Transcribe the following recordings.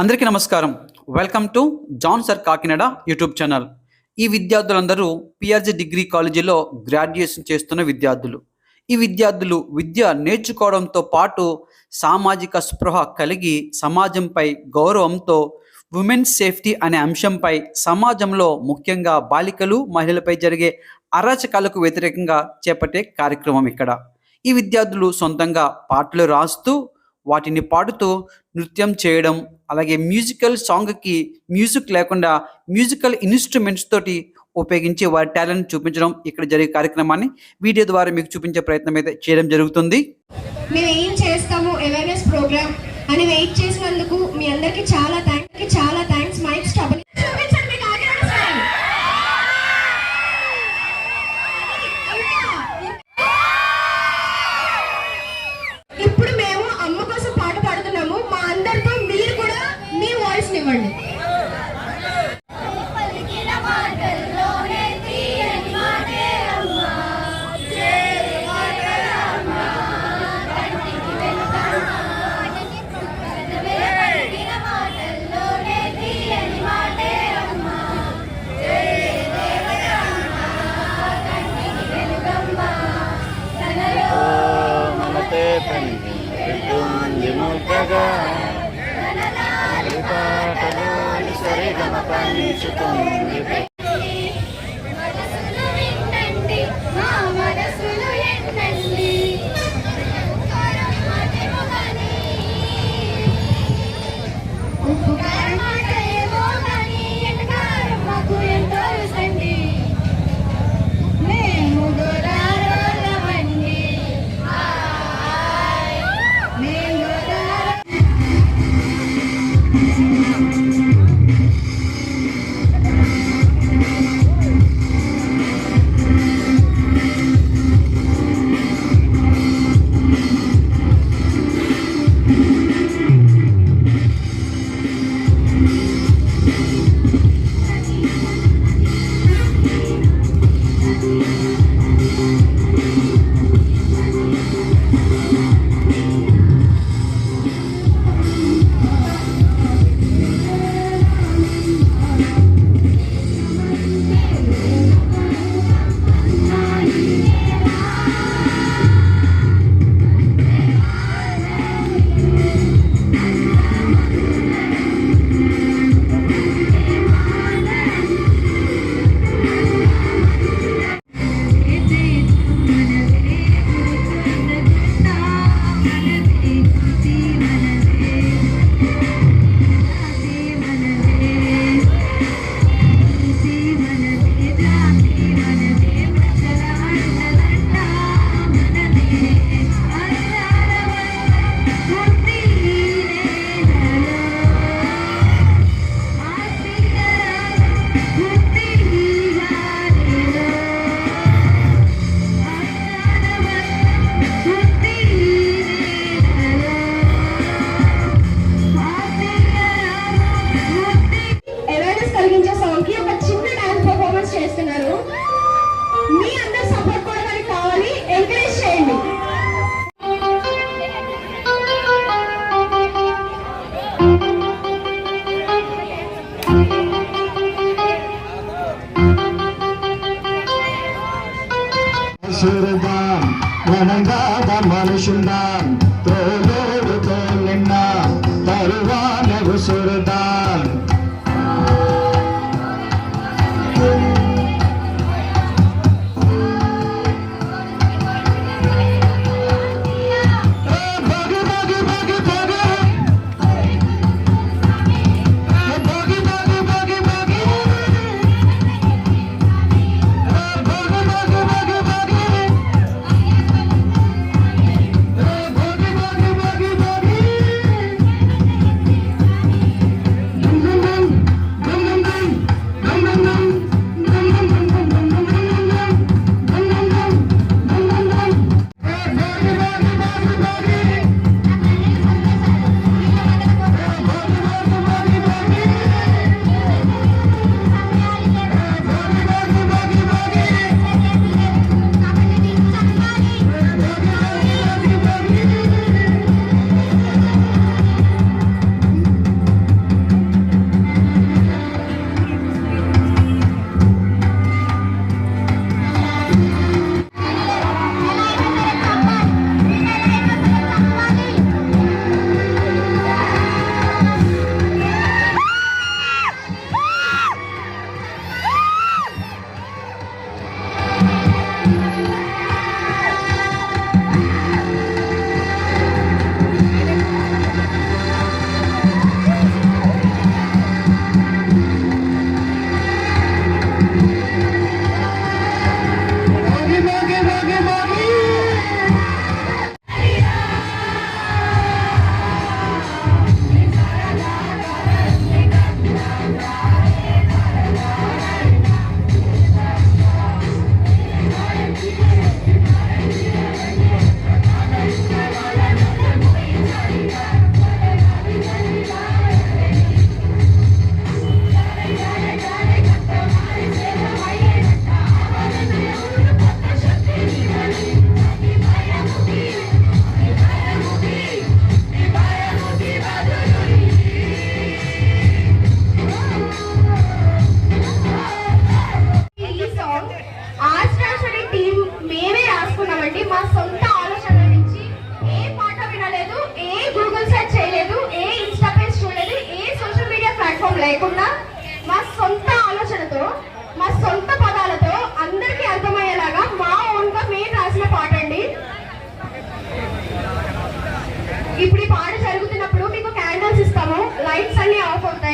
అందరికీ నమస్కారం. Welcome to John sir Kakinada YouTube channel ఈ విద్యార్థులందరూ పిఆర్జీ డిగ్రీ కాలేజీలో గ్రాడ్యుయేషన్ చేస్తున్న విద్యార్థులు. ఈ విద్యార్థులు విద్య నేర్చుకోవడంతో పాటు సామాజిక స్పృహ కలిగి సమాజంపై గౌరవంతో ఉమెన్స్ సేఫ్టీ అనే అంశంపై సమాజంలో ముఖ్యంగా బాలికలు మహిళలపై జరిగే అరాచకాలకు వ్యతిరేకంగా చేపట్టే కార్యక్రమం ఇక్కడ. ఈ విద్యార్థులు సొంతంగా పాటలు రాస్తూ వాటిని పాడుతూ నృత్యం చేయడం అలాగే మ్యూజికల్ సాంగ్కి మ్యూజిక్ లేకుండా మ్యూజికల్ ఇన్స్ట్రుమెంట్స్ తోటి ఉపయోగించి వారి టాలెంట్ చూపించడం ఇక్కడ జరిగే కార్యక్రమాన్ని వీడియో ద్వారా మీకు చూపించే ప్రయత్నం అయితే చేయడం జరుగుతుంది. మేము ఏం చేస్తాము అవేర్నెస్ ప్రోగ్రామ్ అని వెయిట్ చేసినందుకు మీ అందరికీ చాలా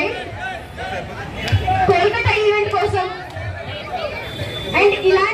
ఆఫ్ కోల్కతా ఈవెంట్ కోసం. అండ్ ఇలాంటి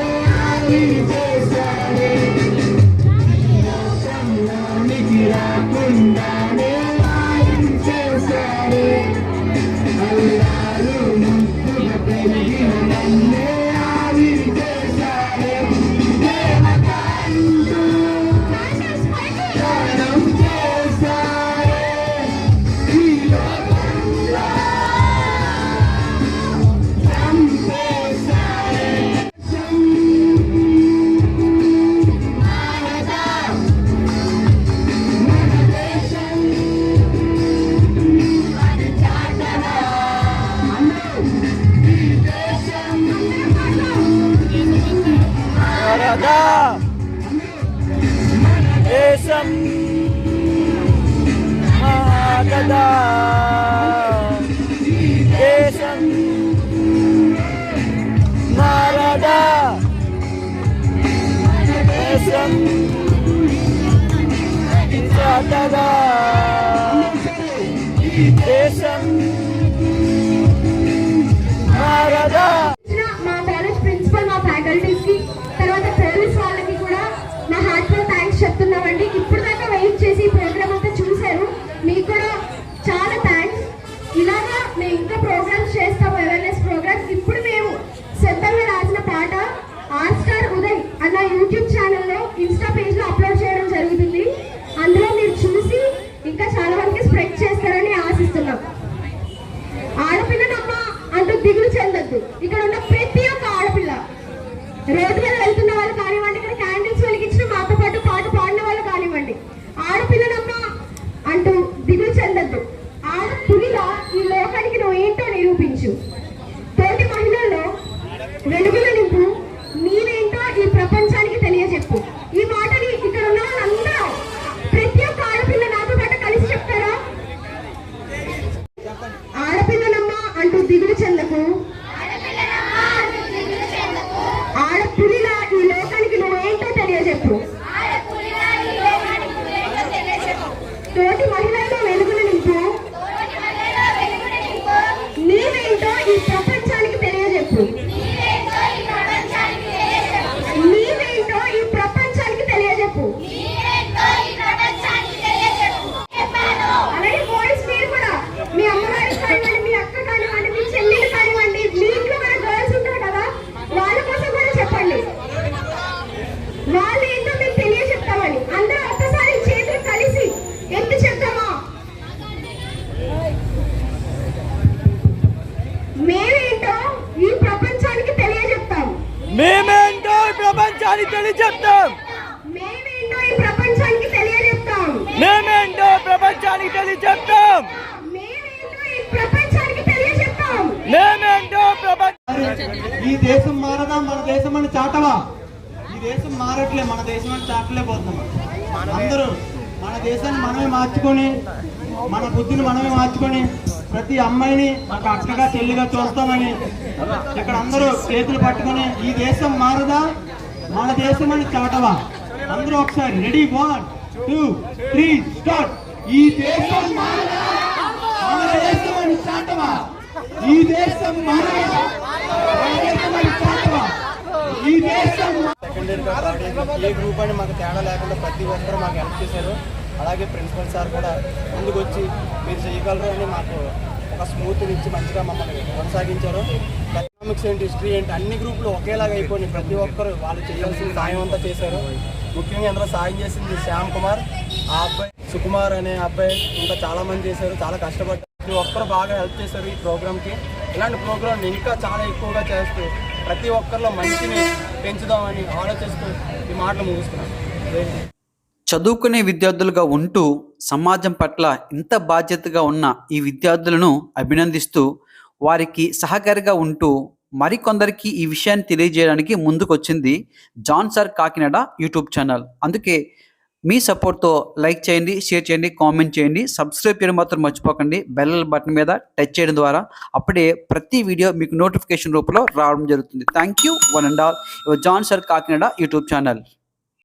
দাদা చాటవా? ఈ దేశం మారట్లే మన దేశం అని చాటలేకపోతున్నాం అందరూ మన దేశాన్ని మనమే మార్చుకొని మన బుద్ధిని మనమే మార్చుకొని ప్రతి అమ్మాయిని ఒక అక్కగా చెల్లిగా చూస్తామని ఇక్కడ అందరూ చేతులు పట్టుకొని ఈ దేశం మారదా? మన దేశం అని చాటవా? అందరూ ఒకసారి ready? One two three start. ఈ దేశం మారదా? మన దేశం అని చాటవా? ఈ దేశం మారదా? మన దేశం అని చాటవా? ఈ దేశం సెకండ్ ఇయర్ ఏ గ్రూప్ అని మాకు తేడా లేకుండా ప్రతి ఒక్కరు మాకు హెల్ప్ చేశారు. అలాగే ప్రిన్సిపల్ సార్ కూడా ముందుకు వచ్చి మీరు చేయగలరు? అని మాకు ఒక స్మూత్ నుంచి మంచిగా మమ్మల్ని కొనసాగించారు. ఎకనామిక్స్ ఏంటి హిస్టరీ ఏంటి అన్ని గ్రూపులు ఒకేలాగా అయిపోయి ప్రతి ఒక్కరు వాళ్ళు చేయాల్సిన సాయం అంతా చేశారు. ముఖ్యంగా అందులో సాయం చేసింది శ్యామ్ కుమార్. ఆ అబ్బాయి సుకుమార్ అనే అబ్బాయి ఇంకా చాలా మంది చేశారు చాలా కష్టపడ్డారు. ప్రతి ఒక్కరు బాగా హెల్ప్ చేశారు ఈ ప్రోగ్రామ్కి ఇలాంటి ప్రోగ్రామ్ ఇంకా చాలా ఎక్కువగా చేస్తూ ప్రతి ఒక్కరిలో మంచిని పెంచుదామని ఆలోచిస్తూ ఈ మాటలు ముగిస్తున్నాను. చదువుకునే విద్యార్థులుగా ఉంటూ సమాజం పట్ల ఇంత బాధ్యతగా ఉన్న ఈ విద్యార్థులను అభినందిస్తూ వారికి సహకారిగా ఉంటూ మరికొందరికి ఈ విషయాన్ని తెలియజేయడానికి ముందుకొచ్చింది John sir Kakinada YouTube channel. అందుకే మీ సపోర్ట్తో లైక్ చేయండి షేర్ చేయండి కామెంట్ చేయండి. సబ్స్క్రైబ్ చేయడం మాత్రం మర్చిపోకండి. బెల్ బటన్ మీద టచ్ చేయడం ద్వారా అప్పుడే ప్రతి వీడియో మీకు నోటిఫికేషన్ రూపంలో రావడం జరుగుతుంది. Thank you one and all John sir Kakinada YouTube channel